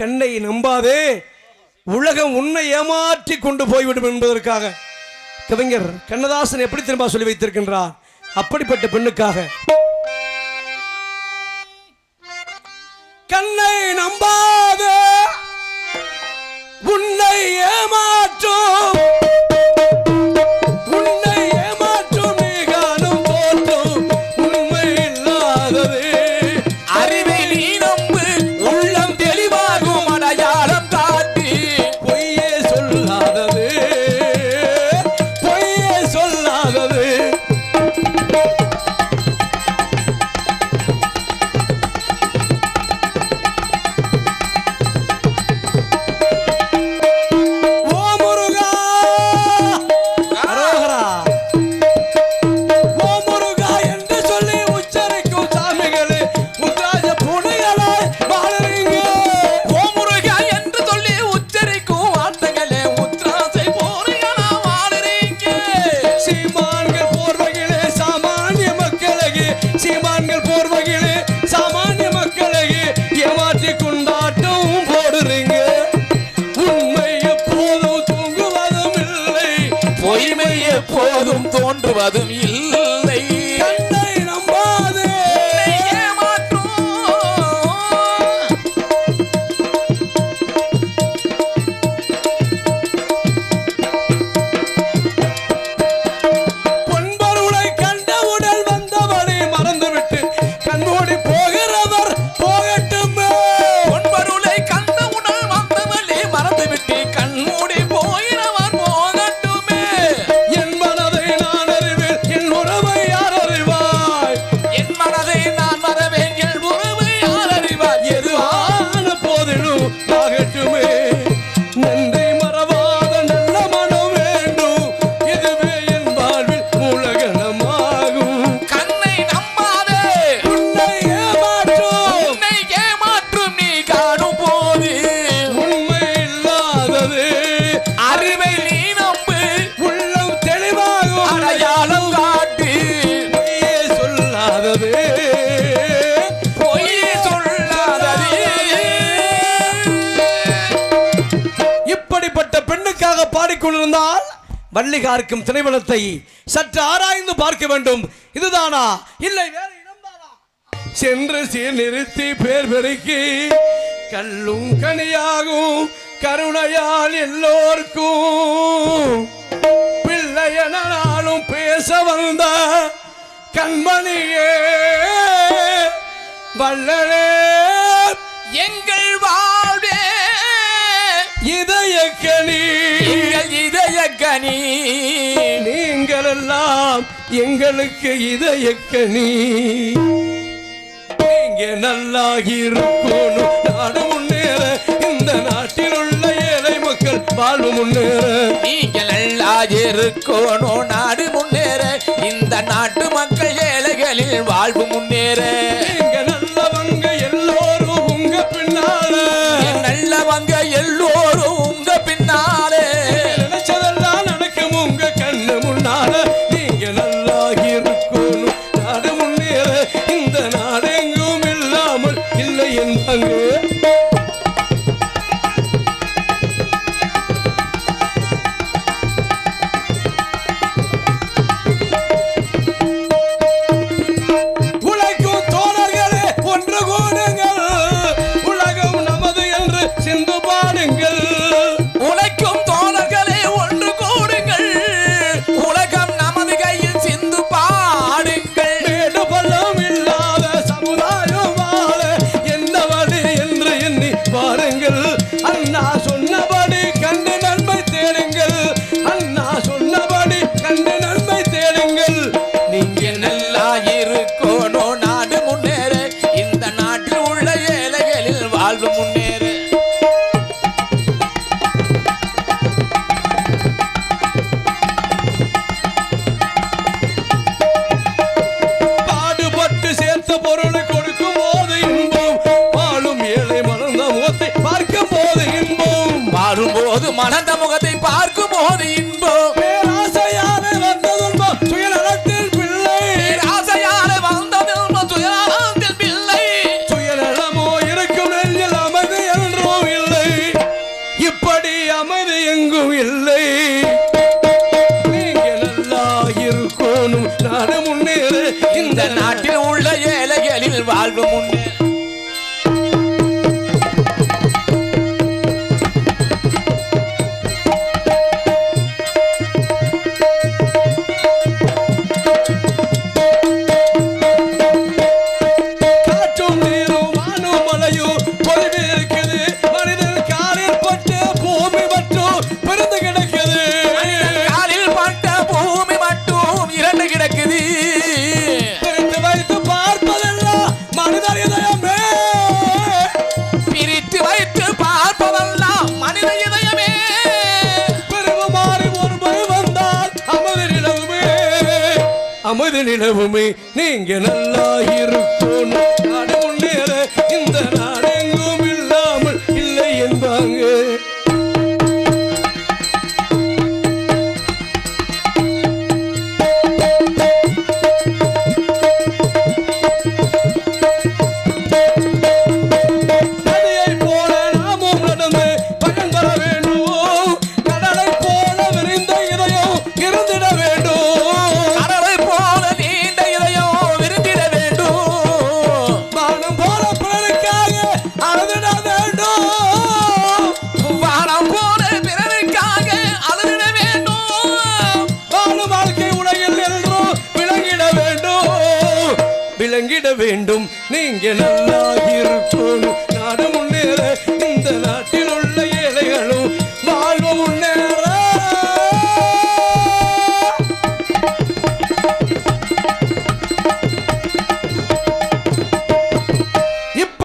கண்ணை நம்பாதே. உலகம் உன்னை ஏமாற்றி கொண்டு போய்விடும் என்பதற்காக. கவிஞர் கண்ணதாசன் எப்படி திரும்ப சொல்லி வைத்திருக்கின்றார்? அப்படிப்பட்ட பெண்ணுக்காக. கண்ணை நம்பாதே. உன்னை ஏமாற்றும். அறிவை நீனும் எப்போதும் தோன்றுவதும் இல்லை. கொண்டிருந்தால் வள்ளிகார்க்கும் திரைப்படத்தை சற்று ஆராய்ந்து பார்க்க வேண்டும். இதுதானா? இல்லை வேற இடம்தானா சென்று நிறுத்தி பேர் பெருக்கி கல்லும் கனியாகும் கருணையால் எல்லோருக்கும். பிள்ளையனாலும் பேச வந்த கண்மணியே வல்லனே எல்லாம் எங்களுக்கு இதயக்கணி இங்கே நல்லாகிருக்கணும் நாடு முன்னேற இந்த நாட்டில் உள்ள ஏழை மக்கள் வாழ்வு முன்னேற. நீங்கள் நல்லாகிருக்கணும் நாடு முன்னேற இந்த நாட்டு மக்கள் ஏழைகளில் வாழ்வு முன்னேற. அங்கே மணந்த முகத்தை பார்க்கும் போது இன்பம் பேராசையான வந்ததுன்போ சுயநலத்தில் பிள்ளை. பேராசையான வந்ததுன்போ சுயநலத்தில் பிள்ளை. சுயநலமோ இருக்கும் நெஞ்சில் அமைதி என்றும் இல்லை. இப்படி அமைதி நாட்டில் அமது நிலவுமே நீங்க நல்லா இருக்கணும் இந்த நாடெங்கும் இல்லாமல் இல்லை என்பார். வேண்டும். நீங்கள் எல்லாம்